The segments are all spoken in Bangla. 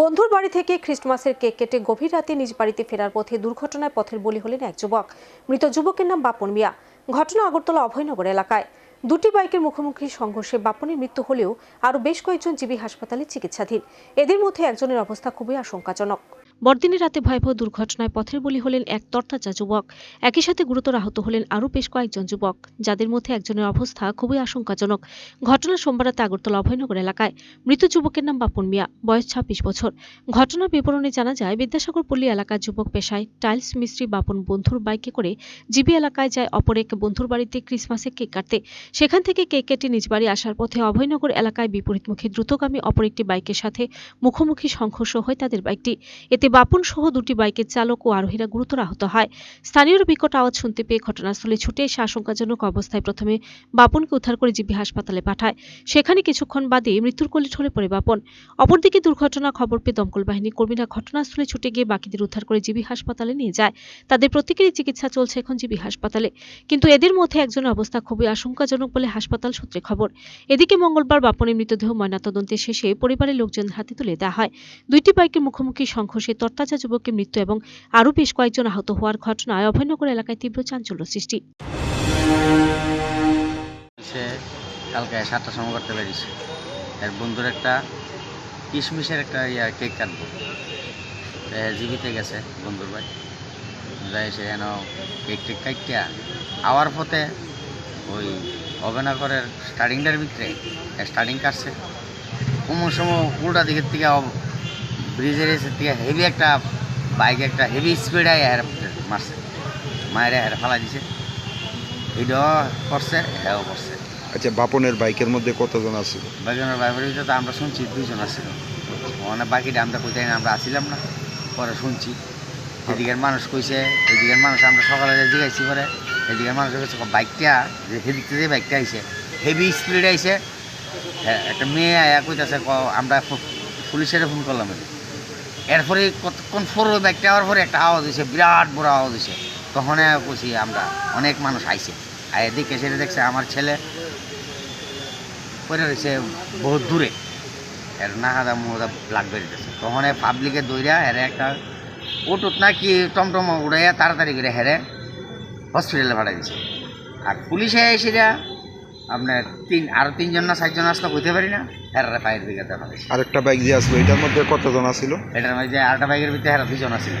বন্ধুর বাড়ি থেকে খ্রিস্টমাসের কেক কেটে গভীর রাতে নিজ বাড়িতে ফেরার পথে দুর্ঘটনায় পথের বলি হলেন এক যুবক। মৃত যুবকের নাম বাপন মিয়া। ঘটনা আগরতলা অভয়নগর এলাকায়। দুটি বাইকের মুখোমুখি সংঘর্ষে বাপনের মৃত্যু হলেও আরও বেশ কয়েকজন জীবী হাসপাতালে চিকিৎসাধীন। এদের মধ্যে একজনের অবস্থা খুবই আশঙ্কাজনক। বড়দিনের রাতে ভয়াবহ দুর্ঘটনায় পথের বলি হলেন এক তরতাজা যুবক। একই সাথে গুরুতর আহত হলেন আরও বেশ কয়েকজন যুবক। যাদের মধ্যে একজনের অবস্থা খুবই আশঙ্কাজনক। ঘটনা সোমবার রাতে আগরতলা অভয়নগর এলাকায়। মৃত যুবকের নাম বাপন মিয়া, বয়স ছাব্বিশ বছর। ঘটনার বিবরণে জানা যায়, বিদ্যাসাগর পল্লী এলাকার যুবক পেশায় টাইলস মিস্ত্রি বাপন বন্ধুর বাইকে করে জিবি এলাকায় যায় অপর এক বন্ধুর বাড়িতে ক্রিসমাসে কেক কাটতে। সেখান থেকে কেক কেটে নিজ বাড়ি আসার পথে অভয়নগর এলাকায় বিপরীতমুখী দ্রুতগামী অপর একটি বাইকের সাথে মুখোমুখি সংঘর্ষ হয় তাদের বাইকটি। এতে বাপন সহ দুটি বাইকের চালক ও আরোহীরা গুরুতর আহত হয়। স্থানীয়রা বিকট আওয়াজ শুনতে পেয়ে ঘটনাস্থলে ছুটে এসে আশঙ্কাজনক অবস্থায় প্রথমে বাপনকে উদ্ধার করে জিবি হাসপাতালে পাঠায়। সেখানে কিছুক্ষণ বাদে মৃত্যুর কোলে ঢলে পড়ে বাপন। অপরদিকে দুর্ঘটনা খবর পেয়ে দমকল বাহিনীর কর্মীরা ঘটনাস্থলে ছুটে গিয়ে বাকিদের উদ্ধার করে জিবি হাসপাতালে নিয়ে যায়। তাদের প্রত্যেকেরই চিকিৎসা চলছে এখন জিবি হাসপাতালে। কিন্তু এদের মধ্যে একজনের অবস্থা খুবই আশঙ্কাজনক বলে হাসপাতাল সূত্রে খবর। এদিকে মঙ্গলবার বাপনের মৃতদেহ ময়নাতদন্তে শেষে পরিবারের লোকজন হাতে তুলে দেওয়া হয়। দুইটি বাইকের মুখোমুখি সংঘর্ষে তরতাজা যুবকের মৃত্যু এবং আরও বেশ কয়েকজন আহত হওয়ার ঘটনায় অভয়নগর এলাকায় তীব্র চাঞ্চল্য সৃষ্টি। কালকে সাতটার সময় করতে পেরেছে এর বন্ধুর একটা কিশমিশের একটা ইয়া কেক কাটবো। জীবিতে গেছে বন্ধুর ভাই। যাই সে যেন কেক টেক কাটিয়া আওয়ার পথে ওই অবেনাগরের স্টার্টিংটার ভিতরে স্টার্টিং কাটছে। কোমর সময় উল্টা দিকের থেকে ব্রিজের এসের থেকে হেভি একটা বাইক একটা হেভি স্পিডে হের মারছে। মায়ের হের ফালা দিছে। এটাও করছে হ্যাঁ করছে। আচ্ছা বাপনের বাইকের মধ্যে কতজন আছে? বাইকের বাইকের ভিতরে তো আমরা শুনছি দুইজন আসছিল মানে বাকিটা আমরা কোথায় না আমরা আসিলাম না। পরে শুনছি। এদিকের মানুষ কইছে এদিকের মানুষ আমরা সকালে জিগাইছি পরে এদিকের মানুষ কইছে বাইকটা যে থেকে যে বাইকটা আইছে হেভি স্পিড আইছে। হ্যাঁ, একটা মেয়ে আয়া কইতাছে ক- আমরা পুলিশের ফোন করলাম এর। এরপরে কতক্ষণ ফোর ওই বাইকটা আওয়ার পরে একটা আওয়াজ হয়েছে, বিরাট বড় আওয়াজ হয়েছে। তখন কইছি আমরা, অনেক মানুষ আইছে। আয় দেখে সেটা দেখছে আমার ছেলে পরে রয়েছে বহুত দূরে। এর নাহাদা মুহাদা ব্লাড বেরিতেছে তখন পাবলিকে দইরা হেরে একটা ওটুত না কি টমটম উড়াইয়া তাড়াতাড়ি করে হেরে হসপিটালে পাঠাই দিছে। আর পুলিশে এসে আপনার তিন আরও তিনজন না চারজন আসলে কইতে পারি না হেরারে ফায়ার ব্রিগেডে পাঠাইছে আরেকটা বাইক যে আসলো এটার মধ্যে কতজন আছিল? এটার মধ্যে আরেকটা বাইকের ভিতরে হেরা দুজন আছিল।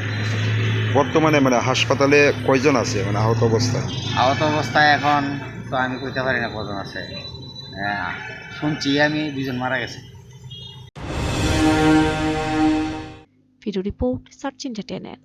বর্তমানে মানে হাসপাতালে কয়জন আছে? মানে আহত অবস্থায়? আহত অবস্থায় এখন তো আমি কইতে পারি না কজন আছে। হ্যাঁ, শুনছি আমি দুজন মারা গেছে। Video report search entertainer